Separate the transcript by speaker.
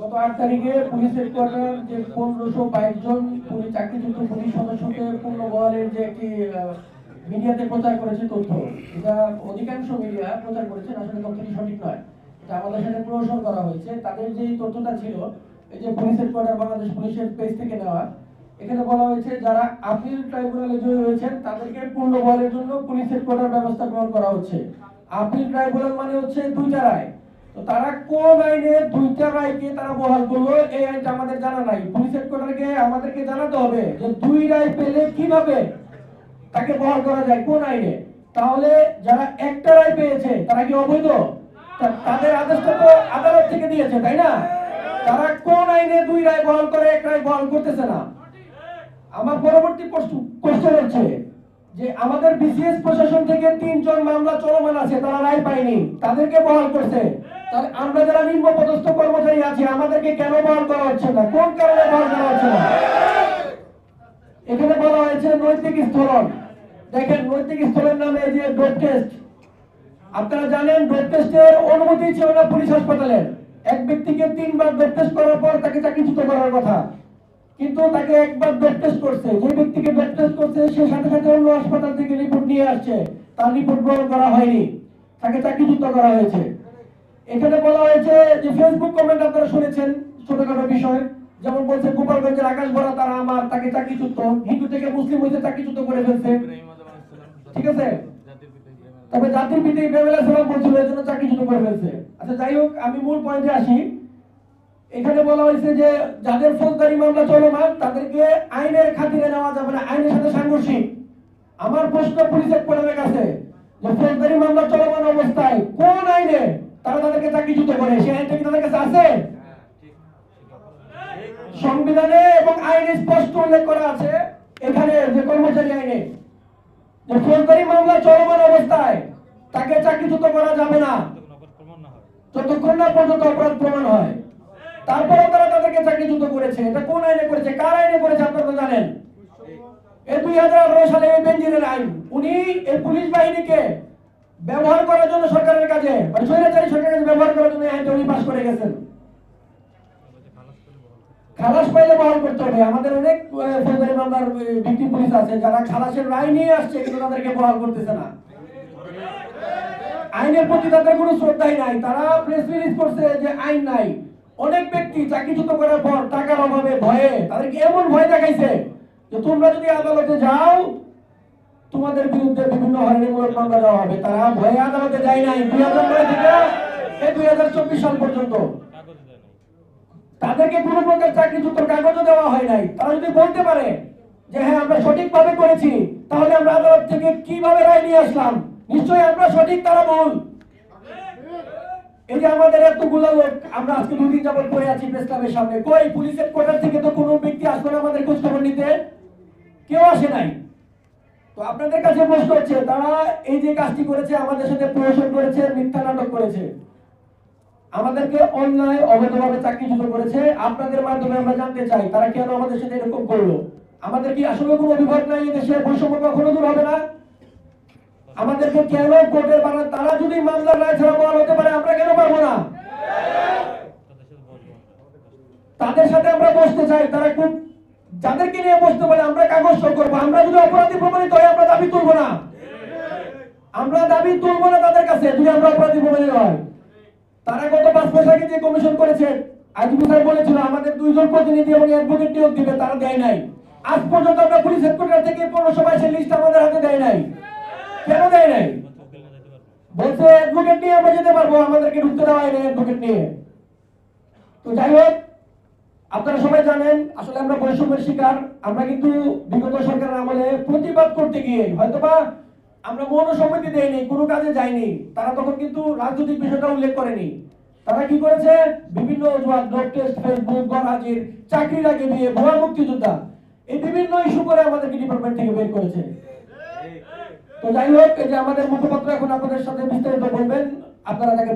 Speaker 1: গত আট তারিখে পুলিশ হেডকোয়ার্টার যে পনেরোশো বাইশ জন পুলিশ চাকরিযুক্ত পুলিশ সদস্যকে পূর্ণ বহালের যে একটি মিডিয়াতে প্রচার করেছে তথ্য, এটা অধিকাংশ মিডিয়া প্রচার করেছে আসলে তথ্যটি সঠিক নয়। এটা আমাদের সাথে প্রদর্শন করা হয়েছে। তাদের যে তথ্যটা ছিল, এই যে পুলিশ হেডকোয়ার্টার বাংলাদেশ পুলিশের পেজ থেকে নেওয়া, এখানে বলা হয়েছে যারা আপিল ট্রাইব্যুনালে জয়ী হয়েছেন, তাদেরকে পূর্ণ বহালের জন্য পুলিশ হেডকোয়ার্টার ব্যবস্থা গ্রহণ করা হচ্ছে। আপিল ট্রাইব্যুনাল মানে হচ্ছে দুইটা রায়। তো তারা কোন আইনে দুইটা রায়কে তারা বহাল করল, এই আইনটা আমাদের জানা নাই। পুলিশ হেডকোয়ার্টারকে আমাদেরকে জানাতে হবে যে দুই রায় পেলে কীভাবে তাকে বহাল করা যায়, কোন আইনে। তাহলে যারা একটা রায় পেয়েছে, তারা কি অবৈধ? তাদের আদেশটা তো আদালত থেকে দিয়েছে, তাই না? তারা কোন আইনে দুই রায় বহাল করে, এক রায় বহাল করতেছে না। আমার পরবর্তী কোশ্চেন হচ্ছে যে আমাদের বিসিএস প্রশাসন থেকে তিনজন মামলা চলমান আছে, তারা রায় পায়নি, তাদেরকে বহাল করছে। তাহলে আমরা যারা নিম্ন পদস্থ কর্মচারী আছি, আমাদেরকে কেন বহাল করা হচ্ছে না? কোন কারণে বহাল করা হচ্ছে না? এখানে বলা হয়েছে নৈতিক স্থলন। দেখেন, নৈতিক স্থলের নামে যে ডোপ টেস্ট আপনারা জানেন ডোপ টেস্টের অনুমতি ছিল না পুলিশ হাসপাতালের এক ব্যক্তিকে তিনবার ডোপ টেস্ট করার পর তাকে চাকরিচ্যুত করার কথা। কিন্তু তাকে একবার ব্লাড টেস্ট করছে। যে ব্যক্তিকে ব্লাড টেস্ট করছে, সে সাথে সাথে অন্য হাসপাতাল থেকে রিপোর্ট নিয়ে আসছে। তার রিপোর্ট গ্রহণ করা হয়নি। তাকে চাকরিচ্যুত করা হয়েছে। এখানে বলা হয়েছে যে ফেসবুক কমেন্ট আপনারা শুনেছেন ছোটখাটো বিষয়, যেমন বলছে গোপালগঞ্জের আকাশ ভরা তারা আমার, তাকে চাকরিচ্যুত, হিন্দু থেকে মুসলিম হয়েছে, চাকরিচ্যুত করে ফেলছে। ঠিক আছে? তবে জাতির পিতা ইব্রাহিম আলাইহিস সালাম বলছিল এর জন্য চাকরিচ্যুত করে ফেলছে। আচ্ছা যাই হোক, আমি মূল পয়েন্টে আসি। এখানে বলা হয়েছে যে যাদের ফৌজদারি মামলা চলমান, তাদেরকে আইনের খাতিরে নেওয়া যাবে না, আইনের সাথে সাংঘর্ষিক। আমার প্রশ্ন পুলিশের প্রধানের কাছে, যে ফৌজদারি মামলা চলমান অবস্থায় কোন আইনে তারা তাদেরকে চাকরিচ্যুত করে সেই আইনটা কি তাদের কাছে আছে? সংবিধানে এবং আইনে স্পষ্ট উল্লেখ করা আছে এখানে যে কর্মচারী আইনে যে ফৌজদারি মামলা চলমান অবস্থায় তাকে চাকরিচ্যুত করা যাবে না। যতক্ষণ না পর্যন্ত অপরাধ প্রমাণ হয়। তারপরে তারা তাদেরকে চাকরিচ্যুত করেছে। এটা কোন আইনে করেছে? কার আইনে করেছে? আপনারা তো জানেন। এই দুই হাজার আঠারো সালে এই আইন উনি এই পুলিশ বাহিনীকে ব্যবহার করার জন্য সরকারের কাছে মানে স্বৈরাচারী সরকারের কাছে ব্যবহার করার জন্য আইনটা উনি পাশ করে গেছেন। খালাস পাইলে বহাল করতে হবে। আমাদের অনেক ফৌজদারি মামলার ভিক্টিম পুলিশ আছে, যারা খালাসের রায় নিয়ে আসছে, কিন্তু তাদেরকে বহাল করতেছে না। আইনের প্রতি তাদের কোনো শ্রদ্ধাই নাই। তারা প্রেস রিলিজ করছে যে আইন নাই। অনেক ব্যক্তি চাকরিচ্যুত করার পর টাকার অভাবে ভয়ে তাদেরকে এমন ভয় দেখাইছে যে তোমরা যদি আদালতে যাও তোমাদের বিরুদ্ধে বিভিন্ন হয়রানিমূলক মামলা দেওয়া হবে। তারা ভয়ে আদালতে যায় নাই। দুই হাজার নয় থেকে এই দুই হাজার চব্বিশ সাল পর্যন্ত। তাদেরকে কোনো প্রকার চাকরিচ্যুত কাগজও দেওয়া হয় নাই। তারা যদি বলতে পারে যে হ্যাঁ আমরা সঠিকভাবে করেছি, তাহলে আমরা আদালত থেকে কীভাবে রায় নিয়ে আসলাম? নিশ্চয়ই আমরা সঠিক, তারা ভুল। এই যে আমাদের এতগুলো লোক, আমরা আজকে দুদিন যাবত পড়ে আছি প্রেস ক্লাবের সামনে। কই, পুলিশের কোয়ার্টার থেকে তো কোনো ব্যক্তি আসবে আমাদের খোঁজ খবর নিতে? কেউ আসে নাই। তো আপনাদের কাছে প্রশ্ন হচ্ছে, তারা এই যে কাজটি করেছে, আমাদের সাথে প্রহসন করেছে, মিথ্যা নাটক করেছে। আমাদেরকে অন্যায়, অবৈধভাবে চাকরিচ্যুত করেছে। আপনাদের মাধ্যমে আমরা জানতে চাই, তারা কেন আমাদের সাথে এরকম করল? আমাদের কি আসলে কোনো অভিভাবক নাই এই দেশে? বৈষম্য কখনো দূর হবে না? আমাদেরকে কেন কোর্টের বানা তারা যদি মামলার রায় ছাড়া বহাল হতে পারে, আমরা কেন পারব না? তাদের সাথে আমরা বসতে চাই, তারা খুব যাদেরকে নিয়ে বসতে পারে আমরা কাগজ সই করব, আমরা যদি অপরাধী প্রমাণিত হয় আমরা দাবি তুলবো না। আমরা দাবি তুলবো না তাদের কাছে, যদি আমরা অপরাধী প্রমাণিত হয় তারা গত পাঁচ মাস আগে যে কমিশন করেছে আইজিপি স্যার বলেছিল, আমাদের দুইজন প্রতিনিধি এবং অ্যাডভোকেট নিয়োগ দিবে, তারা দেয় নাই। আজ পর্যন্ত আমরা পুলিশ হেডকোয়ার্টার থেকে পৌরসভা বাইশের লিস্ট আমাদের হাতে দেয় নাই। কেন দেয় নাই? বলছে অ্যাডভোকেট নিয়ে আমরা যেতে পারব, আমাদেরকে ঢুকতে দেওয়া হয়নি অ্যাডভোকেট নিয়ে। তো যাই হোক আপনারা সবাই জানেন, আসলে আমরা বৈষম্যের শিকার। আমরা কিন্তু বিগত সরকারের আমলে প্রতিবাদ করতে গিয়ে হয়তোবা আমরা মনোসম্মতি দেয়নি কোনো কাজে যায়নি তারা তখন কিন্তু রাজনৈতিক বিষয়টা উল্লেখ করেনি। তারা কি করেছে? বিভিন্ন অজুহাত টেস্ট ফেসবুক গণহাজির চাকরির আগে বিয়ে মুক্তিযোদ্ধা। এই বিভিন্ন ইস্যু করে আমাদেরকে ডিপার্টমেন্ট থেকে বের করেছে। তো যাই হোক যে আমাদের মুখপাত্র এখন আপনাদের সাথে বিস্তারিত বলবেন, আপনারা তাকে